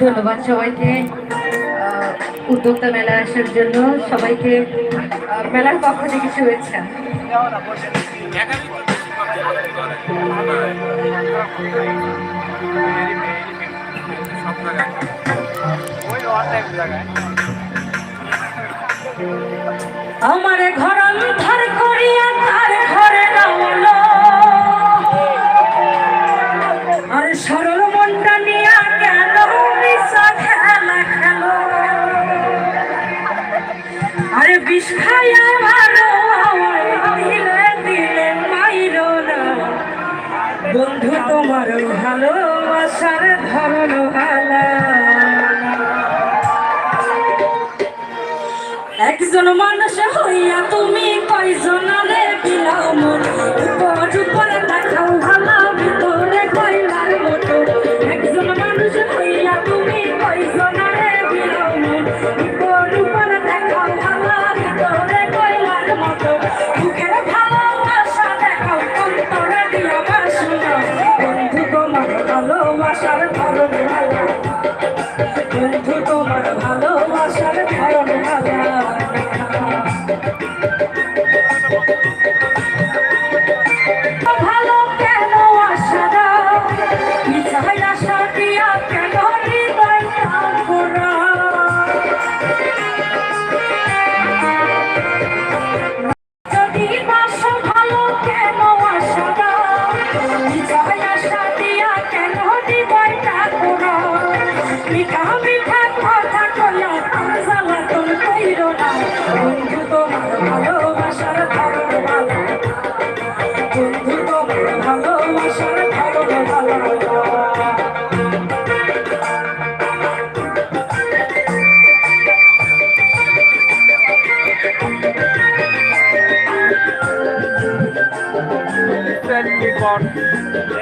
ধন্যবাদ সবাইকে। উদ্যোক্তা মেলা আসার জন্য সবাইকে মেলার পক্ষ থেকে শুভেচ্ছা। সব জায়গায় ওই জায়গায়। আমার ঘর অন্ধার করিয়া তার ঘর একজন মানুষ হইয়া তুমি one.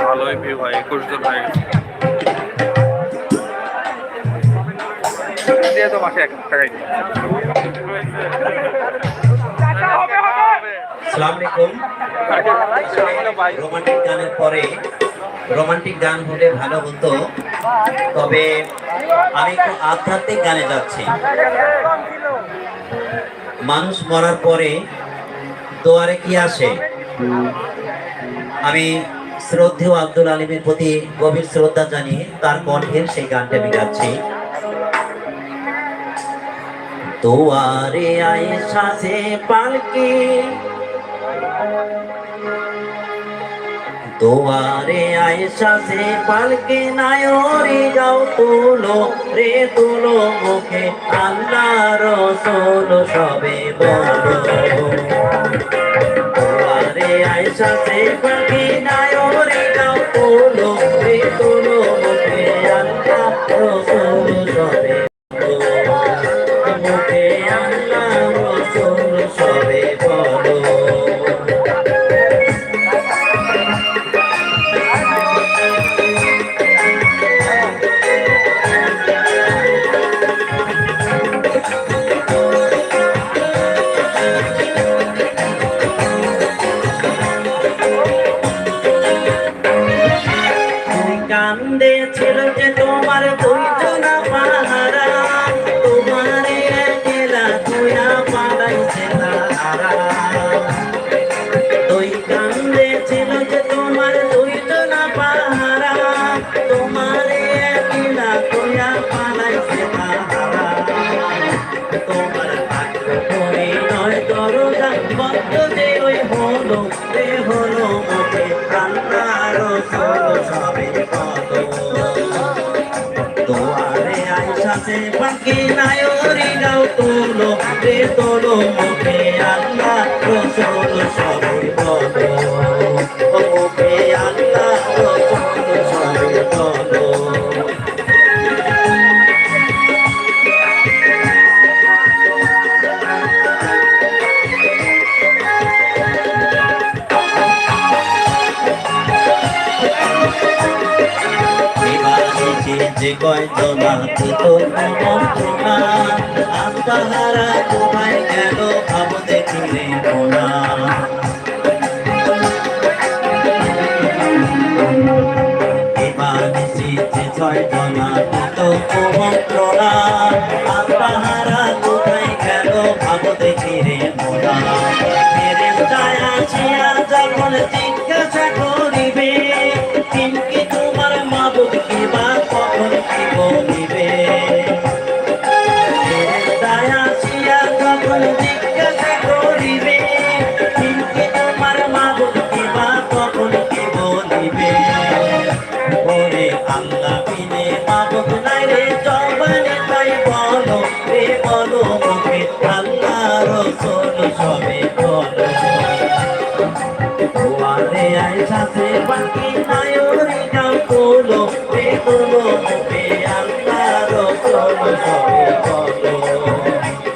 ভালোই ভিউ হয় একুশ জন হয়ে গেছে দিয়ে তোমাকে এক টাকা রোমান্টিক গানের পরে, রোমান্টিক গান হলে ভালো হতো, তবে আমি একটু আধ্যাত্মিক গানে যাচ্ছি। মানুষ মরার পরে দোয়ারে কি আসে? আমি শ্রদ্ধেয় আব্দুল আলিমের প্রতি গভীর শ্রদ্ধা জানিয়ে তার কণ্ঠের সেই গানটা আমি গাচ্ছি। দুয়ারে আয়ে সাথে পালকি দুয়ারে আয়ে সাথে পালকি নায়রি যাও তুলো রে তুলো মুখে আল্লাহ রসুল সবে বলো। দুয়ারে আয়ে সাথে পালকি নায়রি যাও তুলো রে তুলো মুখে আল্লাহ রসুল তোলো রে তোলো মুখে আল্লাহ রসুল সবে এবারে যে আত্মহারা তোমায় গেল ভাব দেখিলে মোনা গাও তোলো রে তোলো মুখে আল্লাহ রসুল সবে বলো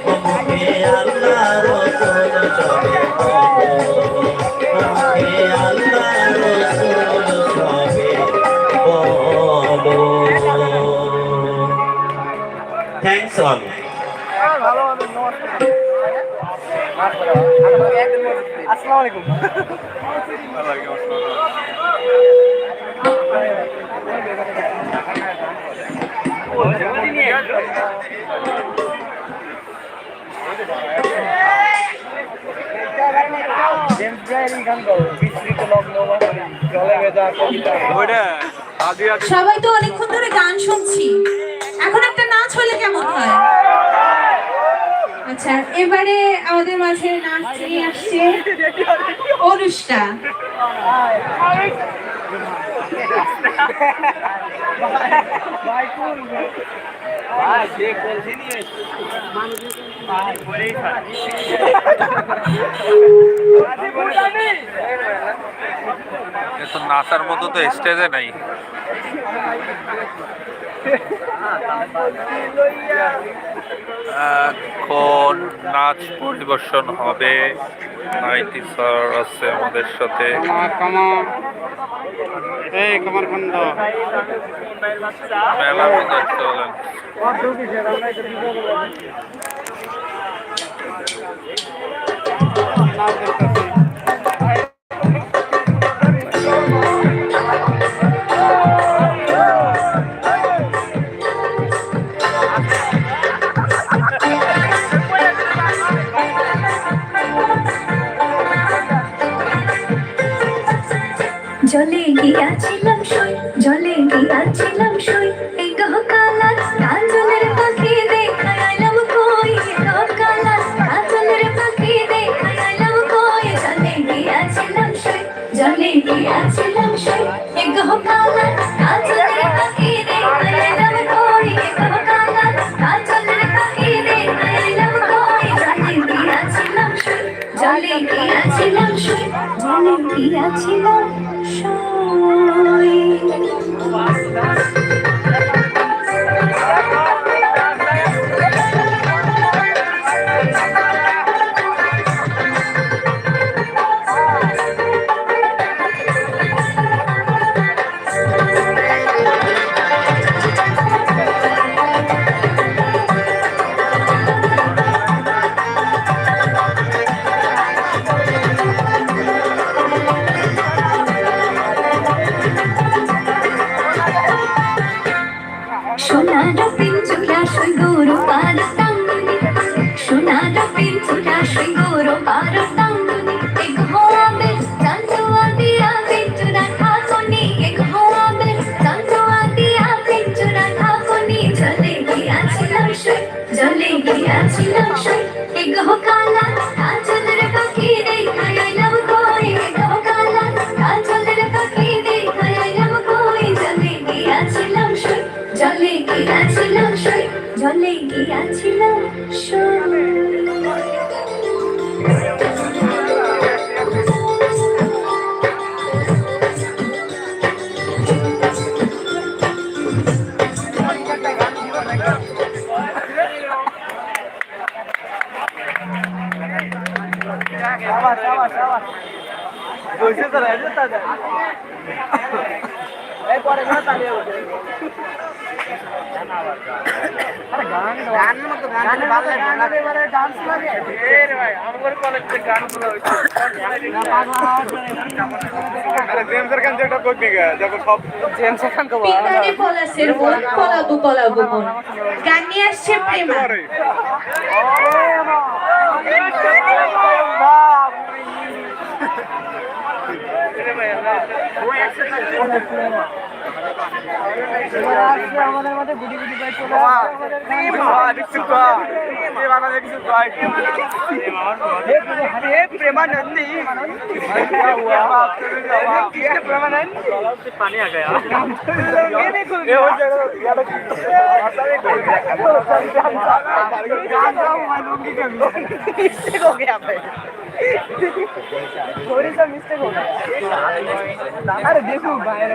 মুখে আল্লাহ রসুল সবে বলো মুখে আল্লাহ রসুল সবে বলো থ্যাংকস অল আদি আদি। সবাই তো অনেকক্ষণ ধরে গান শুনছি। এখন একটা নাচ হলে কেমন হয়? আচ্ছা এবারে আমাদের মাঝে নাচ নিয়ে আসছে। অনুষ্কা। নাচার মতো তো স্টেজে নাই। এখন নাচ পরিবেশন হবে। নাইটি স্যার আছে আমাদের সাথে। মেলা নাচ গিয়াছিলাম সই, জলে গিয়াছিলাম সই। এই গহ কালা কাজলের পাখি দেখাই আইলাম কই? এই গহ কাজলের পাখি দেখাই আইলাম কই? জলে গিয়াছিলাম সই, জলে গিয়াছিলাম সই। এই গহ কালা কাজলের পাখি দেখাই আইলাম কই? এই গহ কাজলের পাখি দেখাই আইলাম কই? জলে গিয়াছিলাম সই, জলে গিয়াছিলাম সই, জলে গিয়াছিলাম জেমসের গান যেটা কই যখন সব জেমসের গান কো পিতারে পলাশের মন পলাবো পলাবো গান নিয়ে আসছে প্রেমা আমাদের মধ্যে গুটি গুটি পাই চলে प्रेमानंदी प्रेमानंदी पानी आ गया ये नहीं खुल मिस्टेक हो गया भाई थोड़ी सा मिस्टेक हो गया अरे देखो बाहर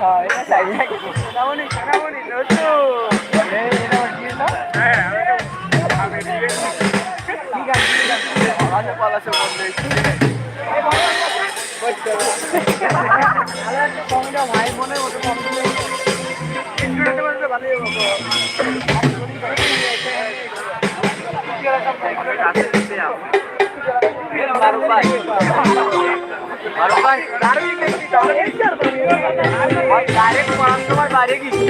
हाँ এটা চাই কানামনি কানামনি নতু এ এটা কি না হ্যাঁ আমি ঠিক আছে ঠিক আছে আলাদা পালাসে বন্ধ কমটা ভাই মনে মতো কম দিলে ডাইরেক্ট পাঁচ সময় বাইরে গেছি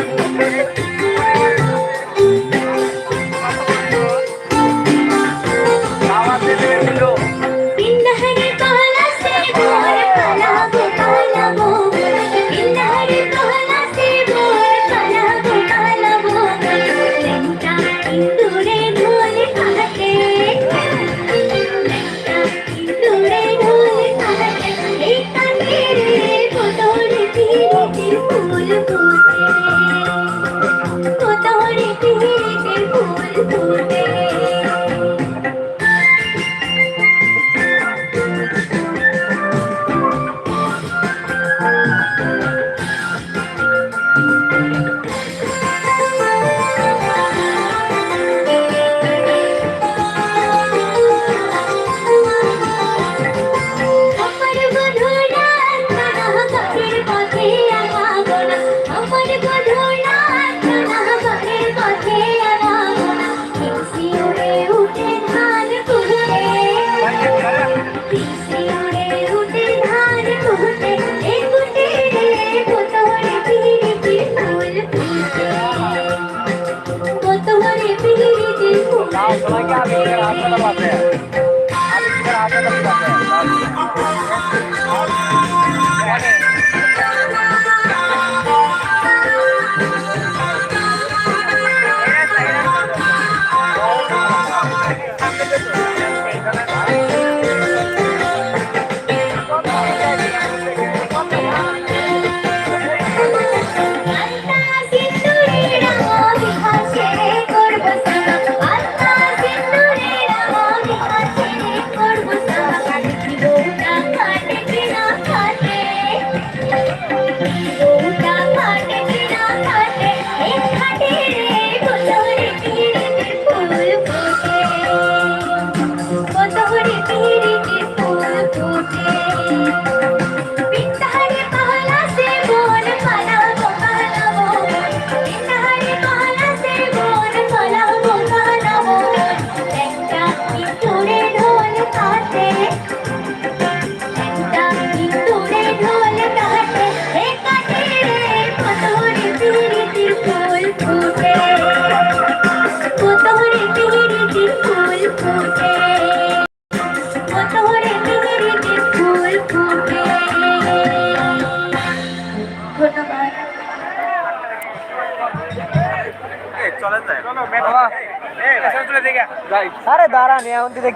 আরে দাঁড়ান এখন দিতে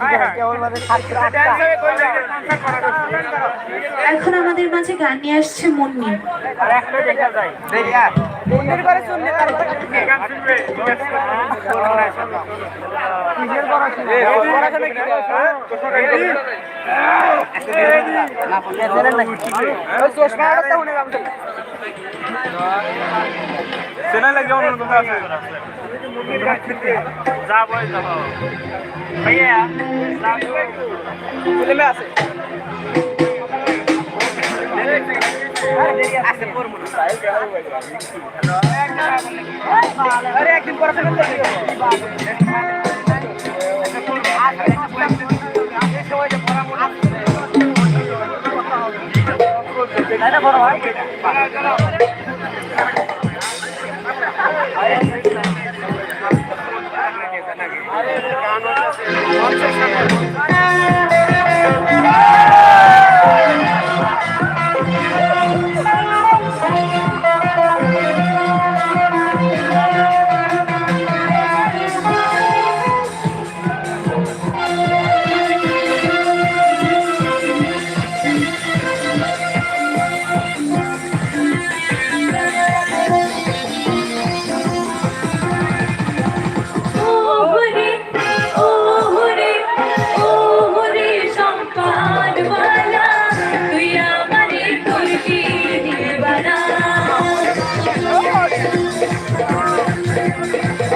এখন আমাদের মাঝে গান নিয়ে আসছে মুন্নি। চেনাই লাগে যাব যাব ভাইয়া যাব আছে। আরে একদিন পরে বড় ভাই? Yeah.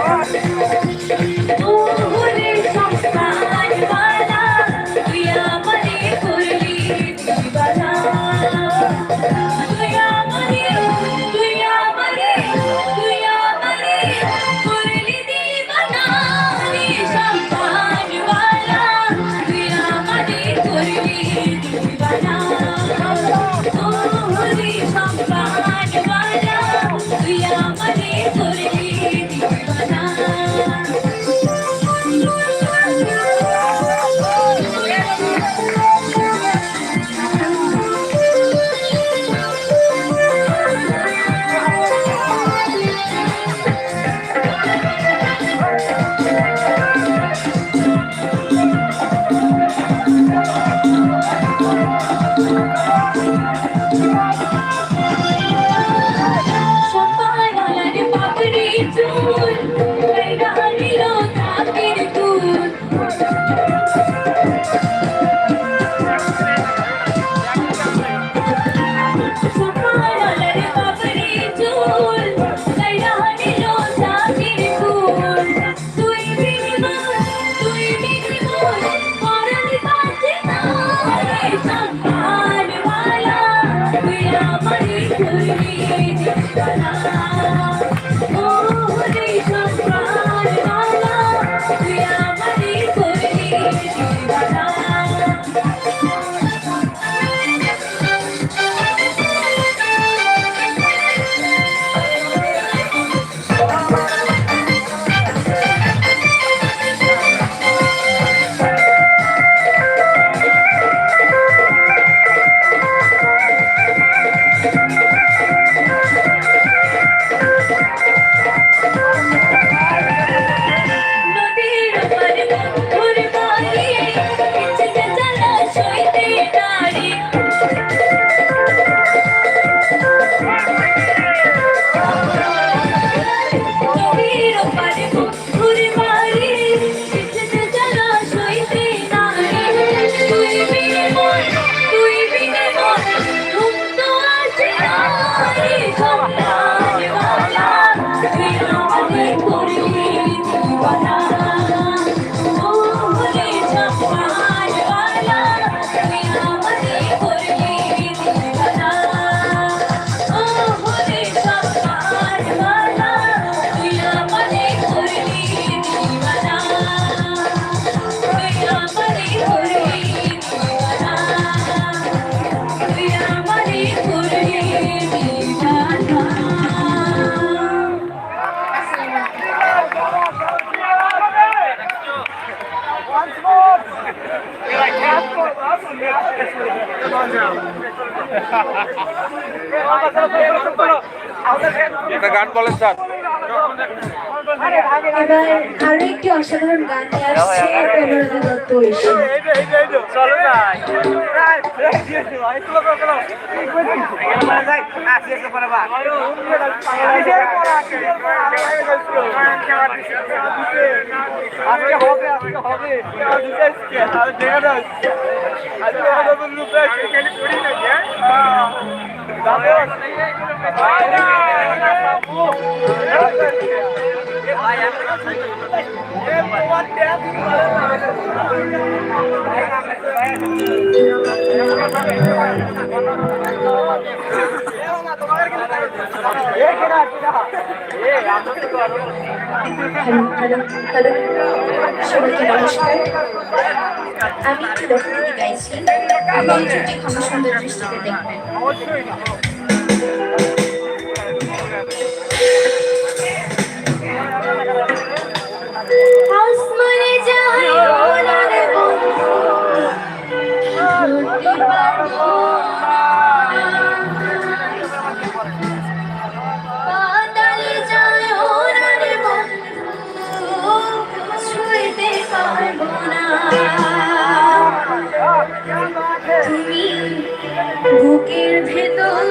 God. right. বলেন স্যার আরও একটি অসাধারণ গান নিয়ে আসছে অনুরাধা দত্ত আজকে হবে সবাইকে নমস্কার আমি একটি লোকনীতি গাইছি আপনি ছুটি ক্ষমা সুন্দর দৃষ্টিতে দেখবেন বুকের ভেতর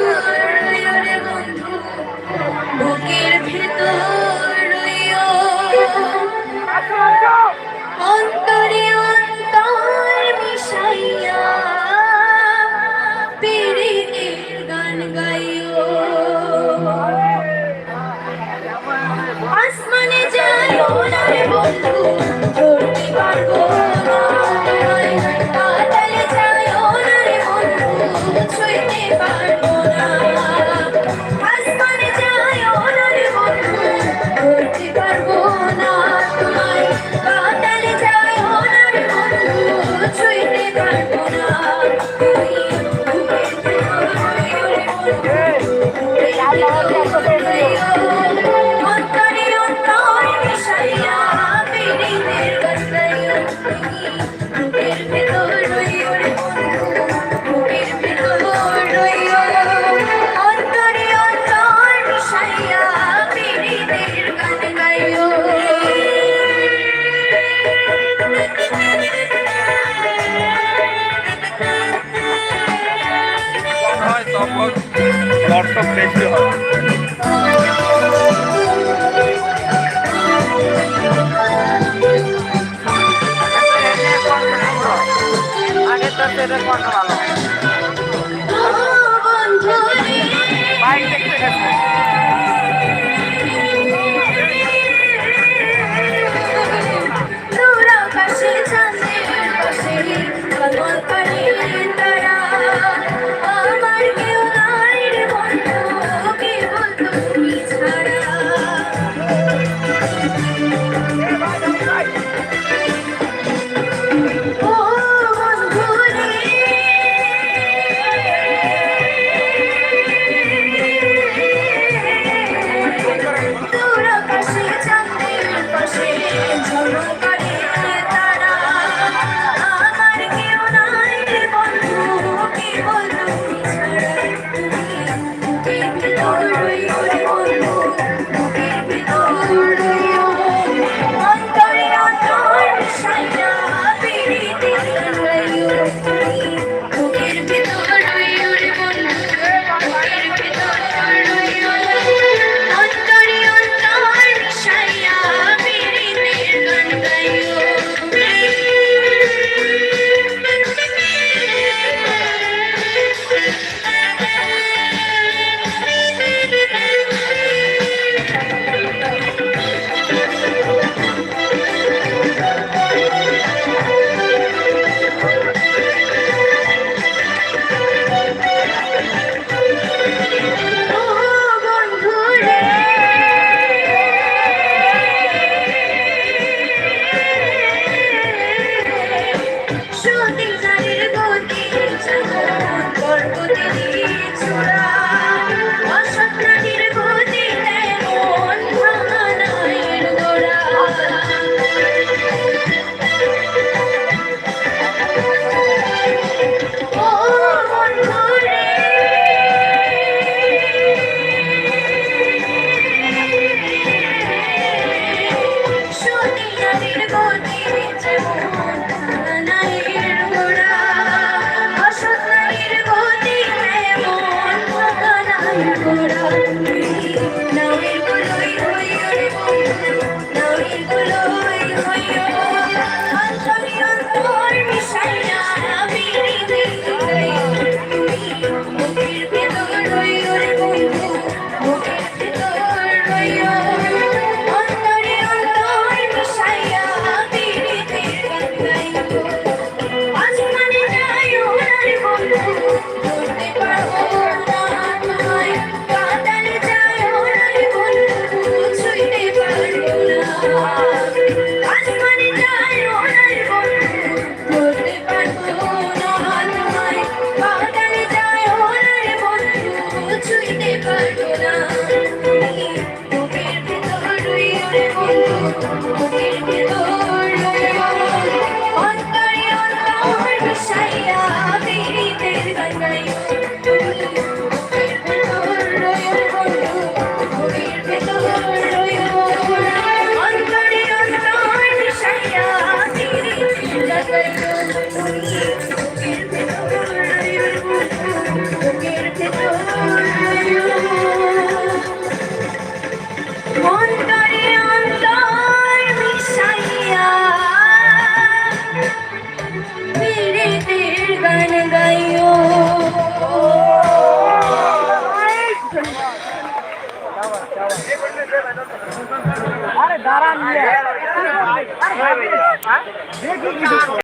கை দাঁড়ান